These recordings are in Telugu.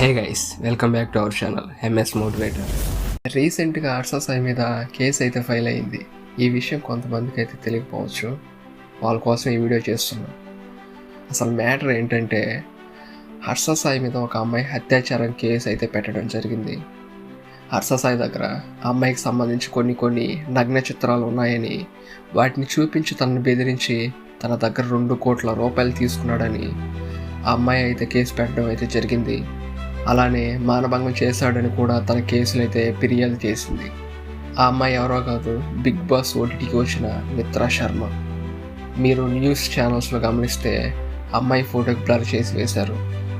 Hey guys welcome back to our channel MS motivator రీసెంట్గా హర్ష సాయి మీద కేసు అయితే ఫైల్ అయింది. ఈ విషయం కొంతమందికి అయితే తెలియకపోవచ్చు. వాళ్ళ కోసం ఈ వీడియో చేస్తున్నాం. అసలు మ్యాటర్ ఏంటంటే హర్ష సాయి మీద ఒక అమ్మాయి అత్యాచారం కేసు అయితే పెట్టడం జరిగింది. హర్ష సాయి దగ్గర ఆ అమ్మాయికి సంబంధించి కొన్ని కొన్ని నగ్న చిత్రాలు ఉన్నాయని వాటిని చూపించి తనను బెదిరించి తన దగ్గర రెండు కోట్ల రూపాయలు తీసుకున్నాడని ఆ అమ్మాయి అయితే కేసు పెట్టడం అయితే జరిగింది. అలానే మానభంగం చేశాడని కూడా తన కేసులు అయితే ఫిర్యాదు చేసింది. ఆ అమ్మాయి ఎవరో కాదు బిగ్ బాస్ ఓటీటీకి వచ్చిన మిత్రా శర్మ. మీరు న్యూస్ ఛానల్స్లో గమనిస్తే అమ్మాయి ఫోటోకి బ్లర్ చేసి వేశారు.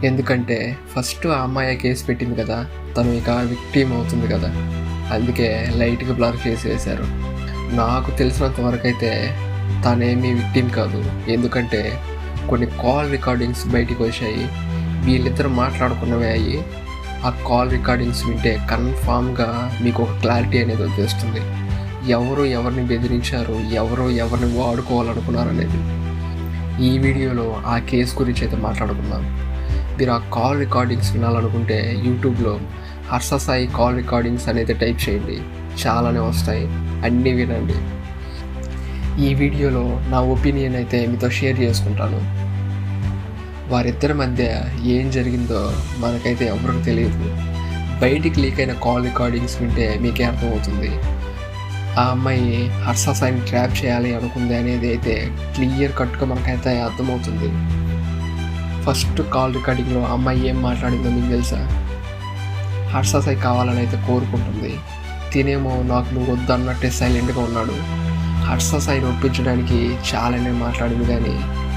ఎందుకంటే ఫస్ట్ ఆ అమ్మాయి కేసు పెట్టింది కదా తను ఇక విక్టీమ్ అవుతుంది కదా. అందుకే లైట్గా బ్లర్ చేసి వేశారు. నాకు తెలిసినంత వరకు అయితే తానేమీ విక్టీమ్ కాదు. ఎందుకంటే కొన్ని కాల్ రికార్డింగ్స్ బయటికి వచ్చాయి. వీళ్ళిద్దరు మాట్లాడుకున్నవే అయ్యి ఆ కాల్ రికార్డింగ్స్ వింటే కన్ఫామ్గా మీకు ఒక క్లారిటీ అనేది వచ్చేస్తుంది. ఎవరు ఎవరిని బెదిరించారు ఎవరు ఎవరిని వాడుకోవాలనుకున్నారు అనేది ఈ వీడియోలో ఆ కేసు గురించి అయితే మాట్లాడుకున్నాం మీరు ఆ కాల్ రికార్డింగ్స్ వినాలనుకుంటే యూట్యూబ్లో హర్ష సాయి కాల్ రికార్డింగ్స్ అనేది టైప్ చేయండి. చాలానే వస్తాయి. అన్నీ వినండి. ఈ వీడియోలో నా ఒపీనియన్ అయితే మీతో షేర్ చేసుకుంటాను. వారిద్దరి మధ్య ఏం జరిగిందో మనకైతే ఎవరికి తెలియదు. బయటికి లీక్ అయిన కాల్ రికార్డింగ్స్ వింటే మీకే అర్థమవుతుంది. ఆ అమ్మాయి హర్ష సాయిని ట్రాప్ చేయాలి అనుకుంది అనేది అయితే క్లియర్ కట్గా మనకైతే అర్థమవుతుంది. ఫస్ట్ కాల్ రికార్డింగ్లో అమ్మాయి ఏం మాట్లాడిందో మీకు తెలుసా? హర్ష సాయి కావాలని అయితే కోరుకుంటుంది. తినేమో నాకు నువ్వు వద్దు అన్నట్టే సైలెంట్గా ఉన్నాడు. హర్ష సాయిని ఒప్పించడానికి చాలానే మాట్లాడింది కానీ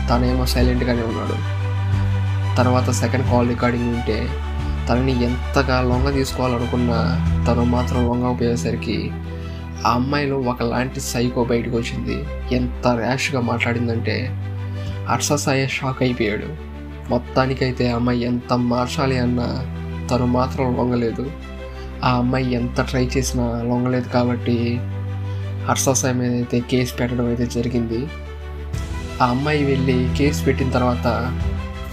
తనేమో సైలెంట్గానే ఉన్నాడు. తర్వాత సెకండ్ కాల్ రికార్డింగ్ ఉంటే తనని ఎంతగా లొంగ తీసుకోవాలనుకున్నా తను మాత్రం లొంగపోయేసరికి ఆ అమ్మాయిలో ఒకలాంటి సైకో బయటకు వచ్చింది. ఎంత ర్యాష్గా మాట్లాడిందంటే హర్ష షాక్ అయిపోయాడు. మొత్తానికైతే ఆ అమ్మాయి ఎంత మార్చాలి అన్నా తను మాత్రం లొంగలేదు. ఆ అమ్మాయి ఎంత ట్రై చేసినా లొంగలేదు కాబట్టి హర్ష మీద అయితే కేసు పెట్టడం అయితే జరిగింది. ఆ అమ్మాయి వెళ్ళి కేసు పెట్టిన తర్వాత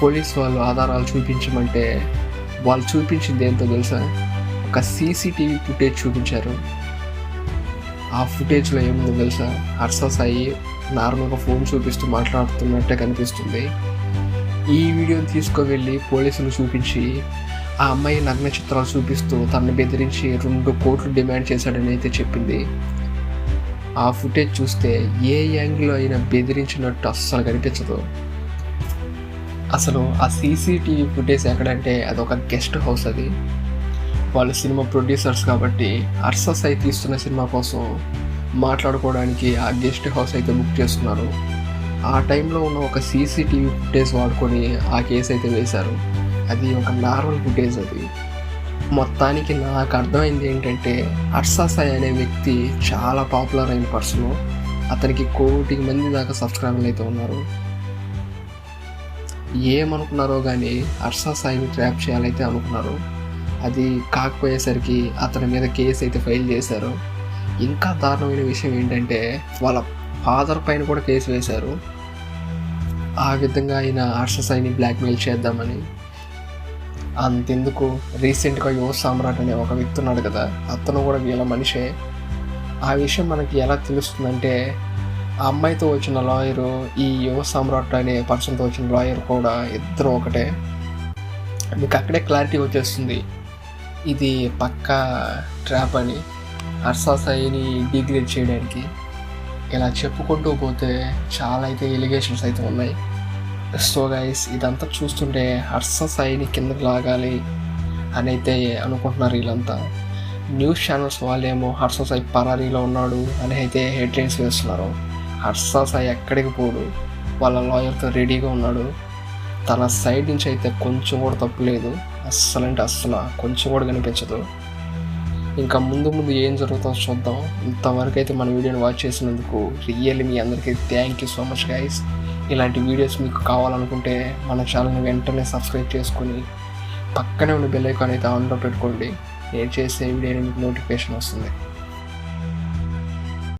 పోలీస్ వాళ్ళు ఆధారాలు చూపించమంటే వాళ్ళు చూపించింది ఏంటో తెలుసా? ఒక సీసీటీవీ ఫుటేజ్ చూపించారు. ఆ ఫుటేజ్లో ఏముందో తెలుసా? హర్ష సాయి నార్మల్గా ఫోన్ చూపిస్తూ మాట్లాడుతున్నట్టే కనిపిస్తుంది. ఈ వీడియోని తీసుకువెళ్ళి పోలీసులు చూపించి ఆ అమ్మాయి నగ్న చిత్రాలు చూపిస్తూ తనని బెదిరించి రెండు కోట్లు డిమాండ్ చేశాడని అయితే చెప్పింది. ఆ ఫుటేజ్ చూస్తే ఏ యాంగిల్లో అయినా బెదిరించినట్టు అస్సలు కనిపించదు. అసలు ఆ సీసీటీవీ ఫుటేజ్ ఎక్కడంటే అది ఒక గెస్ట్ హౌస్ అది. వాళ్ళు సినిమా ప్రొడ్యూసర్స్ కాబట్టి అర్సస్ అయి తీస్తున్న సినిమా కోసం మాట్లాడుకోవడానికి ఆ గెస్ట్ హౌస్ అయితే బుక్ చేస్తున్నారు ఆ టైంలో ఉన్న ఒక సీసీటీవీ ఫుటేజ్ వాడుకొని ఆ కేసు అయితే వేశారు. అది ఒక నార్మల్ ఫుటేజ్ అది. మొత్తానికి నాకు అర్థమైంది ఏంటంటే అర్సాసాయ్ అనే వ్యక్తి చాలా పాపులర్ అయిన పర్సన్. అతనికి కోటికి మంది దాకా సబ్స్క్రైబర్లు అయితే ఉన్నారు. ఏమనుకున్నారో కానీ హర్ష సాయిని ట్రాప్ చేయాలైతే అనుకున్నారు. అది కాకపోయేసరికి అతని మీద కేసు అయితే ఫైల్ చేశారు. ఇంకా దారుణమైన విషయం ఏంటంటే వాళ్ళ ఫాదర్ పైన కూడా కేసు వేశారు. ఆ విధంగా ఆయన హర్ష సాయిని బ్లాక్మెయిల్ చేద్దామని. అంతెందుకు? రీసెంట్గా యువ సామ్రాట్ అనే ఒక వ్యక్తి ఉన్నాడు కదా అతను కూడా వీళ్ళ మనిషే. ఆ విషయం మనకి ఎలా తెలుస్తుందంటే ఆ అమ్మాయితో వచ్చిన లాయరు ఈ యువ సామ్రాట్ అనే పర్సన్తో వచ్చిన లాయర్ కూడా ఇద్దరు ఒకటే. మీకు అక్కడే క్లారిటీ వచ్చేస్తుంది. ఇది పక్కా ట్రాప్ అని అర్సాసాయిని డిగ్రేడ్ చేయడానికి. ఇలా చెప్పుకుంటూ పోతే చాలా అయితే ఎలిగేషన్స్ అయితే ఉన్నాయి. సో గైస్ ఇదంతా చూస్తుంటే హర్ష సాయిని కిందకి లాగాలి అని అయితే అనుకుంటున్నారు వీళ్ళంతా. న్యూస్ ఛానల్స్ వాళ్ళేమో హర్షసాయి పరారీలో ఉన్నాడు అని అయితే హెడ్లైన్స్ వేస్తున్నారు. హర్షాస ఎక్కడికి పోడు? వాళ్ళ లాయర్తో రెడీగా ఉన్నాడు. తన సైడ్ నుంచి అయితే కొంచెం కూడా తప్పు లేదు. అస్సలు అంటే అస్సలు కొంచెం కూడా కనిపించదు. ఇంకా ముందు ముందు ఏం జరుగుతుందో చూద్దాం. ఇంతవరకు అయితే మన వీడియోని వాచ్ చేసినందుకు రియల్లీ మీ అందరికీ thank you so much guys ఇలాంటి వీడియోస్ మీకు కావాలనుకుంటే మన ఛానల్ని వెంటనే సబ్స్క్రైబ్ చేసుకొని పక్కనే ఉన్న బెల్ ఐకాన్ అయితే ఆన్లో పెట్టుకోండి. నేను చేసే వీడియో మీకు నోటిఫికేషన్ వస్తుంది.